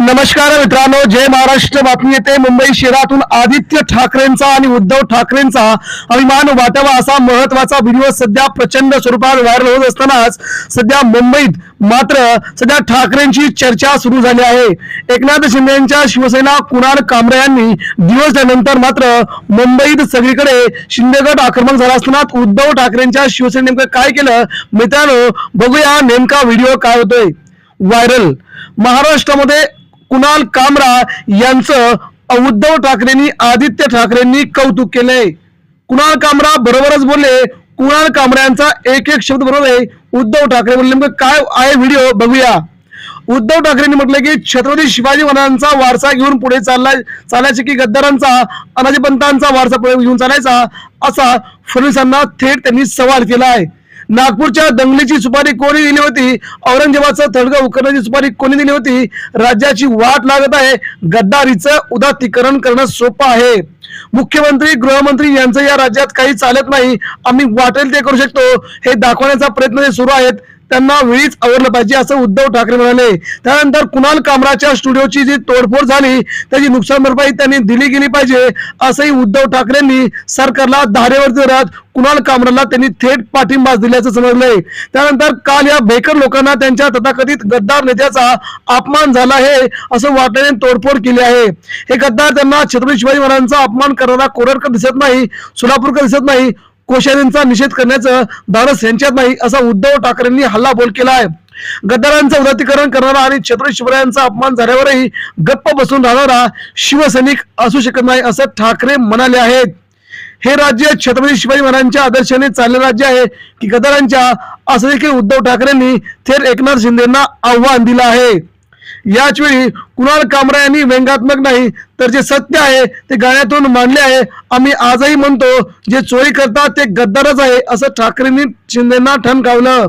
नमस्कार मित्रांनो जय महाराष्ट्र. बातमी येते मुंबई शहरातून आदित्य ठाकरेंचा आणि उद्धव ठाकरेंचा. अभिमान वाटावा असा महत्त्वाचा व्हिडिओ सध्या प्रचंड स्वरूपात व्हायरल होत असतानाच सध्या मुंबईत मात्र सध्या ठाकरेंची चर्चा सुरू झाली आहे. एकनाथ शिंदेच्या शिवसेना कुणाल कांबळे यांनी दिवस झाल्यानंतर मात्र मुंबईत सगळीकडे शिंदेगड आक्रमण झाला असताना उद्धव ठाकरेंच्या शिवसेने नेमकं काय केलं? मित्रांनो बघूया नेमका व्हिडिओ काय होतोय. व्हायरल महाराष्ट्रामध्ये कुणाल कामरा यांचं उद्धव ठाकरेंनी आदित्य ठाकरेंनी कौतुक केलंय. कुणाल कामरा बरोबरच बोलले. कुणाल कामरा यांचा एक एक शब्द बरोबर आहे. उद्धव ठाकरे बोलले नेमकं काय आहे व्हिडिओ? बघूया. उद्धव ठाकरेंनी म्हटलं की छत्रपती शिवाजी महाराजांचा वारसा घेऊन पुढे चाललाय चालायचे की गद्दारांचा अनाजीपंतांचा वारसा पुढे घेऊन चालायचा असा फडणवीसांना थेट त्यांनी सवाल केला आहे नागपूरच्या दंगलीची सुपारी कोणी दिली होती? औरंगजेबाचा थडगा उकरण्याची सुपारी कोणी दिली होती? राज्याची वाट लागत आहे. गद्दारीचं उदातीकरण करणं सोपं आहे. मुख्यमंत्री गृहमंत्री यांचं या राज्यात काही चालत नाही. आम्ही वाटेल ते करू शकतो. हे दाखवण्याचा प्रयत्न जे सुरू आहेत त्यांना वेळीच आवडलं पाहिजे असं उद्धव ठाकरे म्हणाले. त्यानंतर कुणाल कामराच्या स्टुडिओची जी तोडफोड झाली त्याची नुकसान भरपाई त्यांनी दिली गेली पाहिजे असंही उद्धव ठाकरेंनी सरकारला धारेवर धरत कुणाल कामराला त्यांनी थेट पाठिंबा दिल्याचं समजलंय. त्यानंतर काल या बेकर लोकांना त्यांच्या तथाकथित गद्दार नेत्याचा अपमान झाला आहे असं वाटण्याने तोडफोड केली आहे. हे गद्दार त्यांना छत्रपती शिवाजी महाराजांचा अपमान करणारा कोरडकर दिसत नाही सोलापूरकर दिसत नाही कोश्यारींचा निषेध करण्याचं धाडस यांच्यात नाही असा उद्धव ठाकरेंनी हल्ला बोल केला आहे. गद्दारांचं उदातीकरण करणारा आणि छत्रपती शिवरायांचा अपमान झाल्यावरही गप्प बसून राहणारा शिवसैनिक असू शकत नाही असं ठाकरे म्हणाले आहेत. हे राज्य छत्रपती शिवाजी महाराजांच्या आदर्शाने चालले राज्य आहे की गद्दारांच्या असं देखील उद्धव ठाकरेंनी थेट एकनाथ शिंदेना आव्हान दिलं आहे. याच वेळी कुणाल कामरा यांनी व्यंगात्मक नाही तर जे सत्य आहे ते गाण्यातून मांडले आहे. आम्ही आजही म्हणतो जे चोरी करतात ते गद्दारच आहे असं ठाकरेंनी शिंदेना ठणकावलं.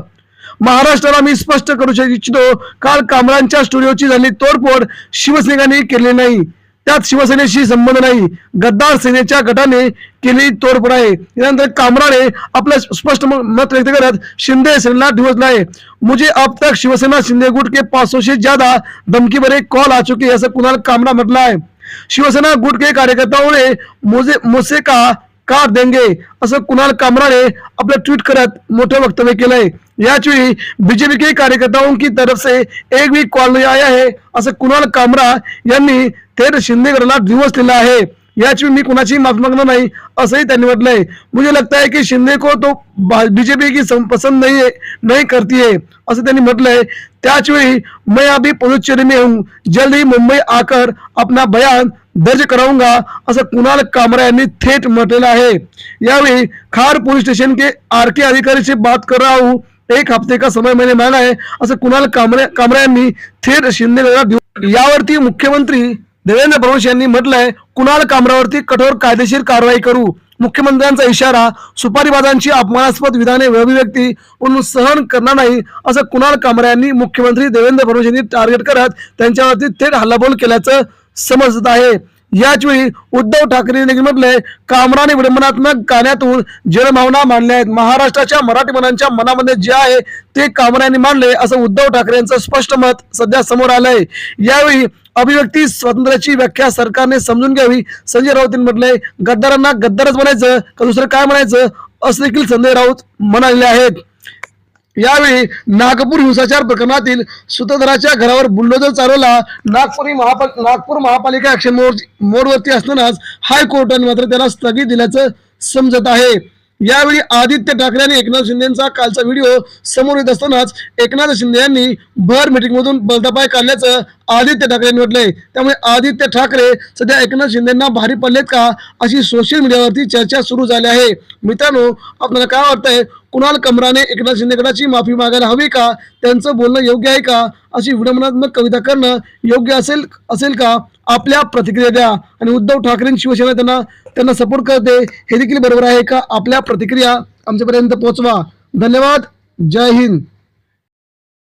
महाराष्ट्राला मी स्पष्ट करू इच्छितो काल कामरांच्या स्टुडिओची झाली तोडफोड शिवसैनिकांनी केली नाही. त्यात शिवसेनेशी संबंध नाही. गद्दार सेनेच्या गटाने केली तोडफोड आहे. यानंतर कामराने आपलं स्पष्ट मत व्यक्त करत शिंदे सेनेला डिवचलं आहे मुझे अब तक शिवसेना शिंदे गुट के पाचशे से ज्यादा धमकी भरे कॉल आ चुके हैं, असं कुणाल कामरा म्हटलं आहे. शिवसेना गुट के कार्यकर्ताओं ने मुझे मुझसे कहा देंगे असं कुणाल कामराने आपलं ट्विट करत मोठं वक्तव्य केलंय. याच वेळी बीजेपी के कार्यकर्ताओं की तरफ़ से एक भी कॉल नहीं आया है। असं कुणाल कामरा यांनी थेट शिंदेगडला दिवस दिला आहे। याच मी कुणाची माफ़ी मागणार नाही, असंही त्यांनी म्हटलंय. मुझे लगता है की शिंदे को तो बीजेपी की पसंद नहीं है, नहीं करती है, असं त्यांनी म्हटलंय. त्याच वेळी मैं अभी पुदुच्चेरी में हूँ, जल्द ही मुंबई आकर अपना बयान दर्ज कराऊँगा, असं कुणाल कामरा यांनी थेट म्हटलेलं आहे. यावेळी खार पोलीस स्टेशन के आर के अधिकारी से बात कर रहा हूँ एक हफ्ते का समय मैंने मांगा है असं कुणाल कामरे कामरा यांनी थेट शिंदेला यावरती मुख्यमंत्री देवेंद्र फडणवीस यांनी म्हटलंय कुणाल कामरावरती कठोर कायदेशीर कारवाई करू. मुख्यमंत्र्यांचा इशारा सुपारीबाजांची अपमानास्पद विधाने अभिव्यक्ती म्हणून सहन करणार नाही असं कुणाल कामरा यांनी मुख्यमंत्री देवेंद्र फडणवीस यांनी टार्गेट करत त्यांच्यावरती थेट हल्लाबोल केल्याचं समजत आहे. याचवेळी उद्धव ठाकरे यांनी म्हटलंय कामराने विडंबनात्मक गाण्यातून जनभावना मांडल्या आहेत. महाराष्ट्राच्या मराठी मनांच्या मनामध्ये जे आहे ते कामराने मांडले असं उद्धव ठाकरे यांचं स्पष्ट मत सध्या समोर आलंय. यावेळी अभिव्यक्ती स्वातंत्र्याची व्याख्या सरकारने समजून घ्यावी. संजय राऊत यांनी म्हटलंय गद्दारांना गद्दारच म्हणायचं का दुसरं काय म्हणायचं असं देखील संजय राऊत म्हणाले आहेत. यावेळी नागपूर हिंसाचार प्रकरणातील सूत्रधाराच्या घरावर बुलडोजर चालवला. नागपुरी महापाल नागपूर महापालिका ऍक्शन मोड मोडवरती असतानाच हायकोर्टाने मात्र त्याला स्थगित दिल्याचं समजत आहे. यावेळी आदित्य ठाकरे आणि एकनाथ शिंदेचा कालचा व्हिडिओ समोर येत असतानाच एकनाथ शिंदे यांनी भर मिटिंगमधून बलदापाय बलतापाय काढल्याचं आदित्य ठाकरे म्हटले. त्यामुळे आदित्य ठाकरे सध्या एकनाथ शिंदेना भारी पडलेत का? अशी सोशल मीडियावरती चर्चा सुरू झाली आहे. मित्रांनो आपल्याला काय वाटतंय? कुणाल कमराने एकनाथ शिंदेगडाची माफी मागायला हवी का? त्यांचं बोलणं योग्य आहे का? अशी विडंबनात्मक कविता करणं योग्य असेल असेल का? आपल्या प्रतिक्रिया द्या. आणि उद्धव ठाकरे शिवसेना त्यांना त्यांना सपोर्ट करते. हे देखील बरोबर आहे का? आपल्या प्रतिक्रिया आमच्यापर्यंत पोहोचवा. धन्यवाद. जय हिंद.